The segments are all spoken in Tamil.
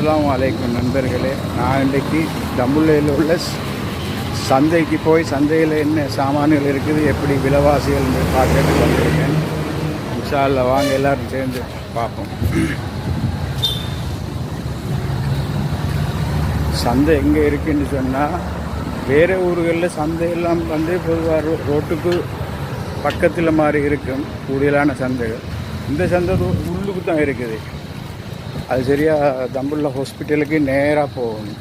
அஸ்லாம் வலைக்கும் நண்பர்களே. நான் இன்றைக்கு தம்புள்ளையில் உள்ள சந்தைக்கு போய் சந்தையில் என்ன சாமான்கள் இருக்குது எப்படி விலைவாசிகள் என்று பார்க்கறதுக்கு வந்திருக்கேன். இன்ஷால்ல வாங்க எல்லாரும் சேர்ந்து பார்ப்போம். சந்தை எங்கே இருக்குன்னு சொன்னால் வேறு ஊர்களில் சந்தையெல்லாம் வந்து பொதுவாக ரோ ரோட்டுக்கு பக்கத்தில் மாதிரி இருக்கும் கூடுதலான சந்தைகள். இந்த சந்தை உள்ளுக்கு தான் இருக்குது. அது சரியாக தம்புள்ள ஹாஸ்பிட்டலுக்கு நேராக போகணும்.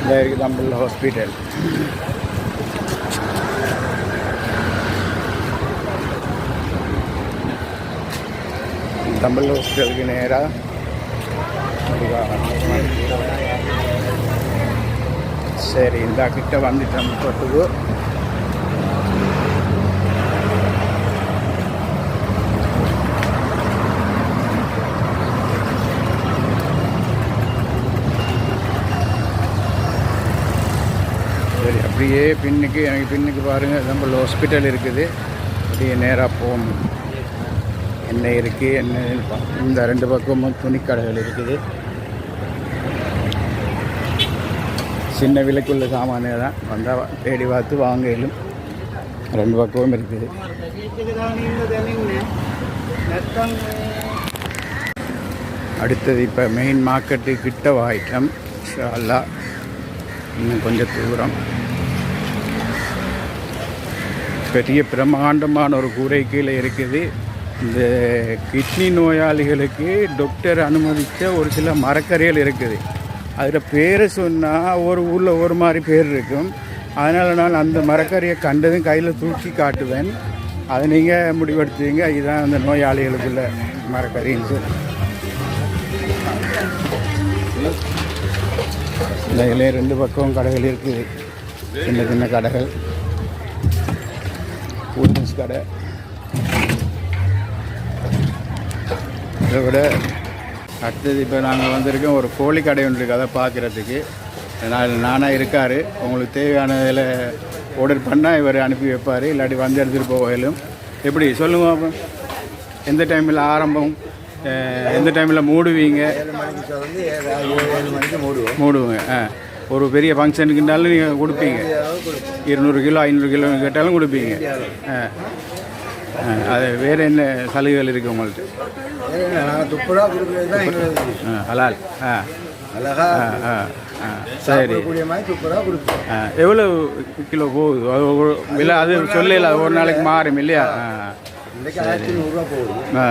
இந்த இருக்குது தம்புள்ள ஹாஸ்பிட்டல். தம்புள்ள ஹாஸ்பிட்டலுக்கு நேராக சரி இந்த கிட்ட வந்துட்டோம் தொட்டுக்கு சரி அப்படியே பின்னுக்கு எனக்கு பின்னுக்கு பாருங்கள் நம்ம ஹாஸ்பிட்டல் இருக்குது. அப்படியே நேராக போகணும். என்ன இருக்குது என்ன இந்த ரெண்டு பக்கமும் துணிக்கடைகள் இருக்குது. சின்ன விலைக்குள்ள சாமானே தான். வந்தால் தேடி பார்த்து வாங்கலும் ரெண்டு பக்கமும் இருக்குது. அடுத்தது இப்போ மெயின் மார்க்கெட்டு கிட்ட வாய்க்கம் அல்லா இன்னும் கொஞ்சம் தூரம். பெரிய பிரம்மாண்டமான ஒரு கூரை கீழே இருக்குது. இந்த கிட்னி நோயாளிகளுக்கு டாக்டர் அனுமதித்த ஒரு சில மரக்கறிகள் இருக்குது. அதில் பேரை சொன்னால் ஒரு ஊரில் ஒரு மாதிரி பேர் இருக்கும். அதனால் நான் அந்த மரக்கரையை கண்டதும் கையில் தூக்கி காட்டுவேன். அதை நீங்கள் முடிவெடுத்துவீங்க இதுதான் அந்த நோயாளிகளுக்குள்ள மரக்கறின்னு சொல்லி. இதில் ரெண்டு பக்கம் கடைகள் இருக்குது. சின்ன சின்ன கடைகள். கூல்ட்ரிங்க்ஸ் கடை இதை விட அடுத்தது இப்போ நாங்கள் வந்திருக்கோம் ஒரு கோழி கடை ஒன்று இருக்குது அதை பார்க்குறதுக்கு. நான் நானாக இருக்கார். உங்களுக்கு தேவையான இதில் ஆர்டர் பண்ணால் இவர் அனுப்பி வைப்பார். இல்லாட்டி வந்து எடுத்துகிட்டு போகலும் எப்படி? சொல்லுங்க அப்போ. எந்த டைமில் ஆரம்பம்? எந்த டைமில் மூடுவீங்க? மூடுவோங்க. ஆ. ஒரு பெரிய ஃபங்க்ஷனுக்குனாலும் நீங்கள் கொடுப்பீங்க. இருநூறு கிலோ ஐநூறு கிலோ கேட்டாலும் கொடுப்பீங்க. அது வேறு என்ன சலுகைகள் இருக்குது உங்கள்கிட்ட ஹலால். ஆ. அழகா ஆ ஆ சரி. எவ்வளோ கிலோ போகுது? விலை அது சொல்லல ஒரு நாளைக்கு மாறும் இல்லையா? ஆ. ஆ.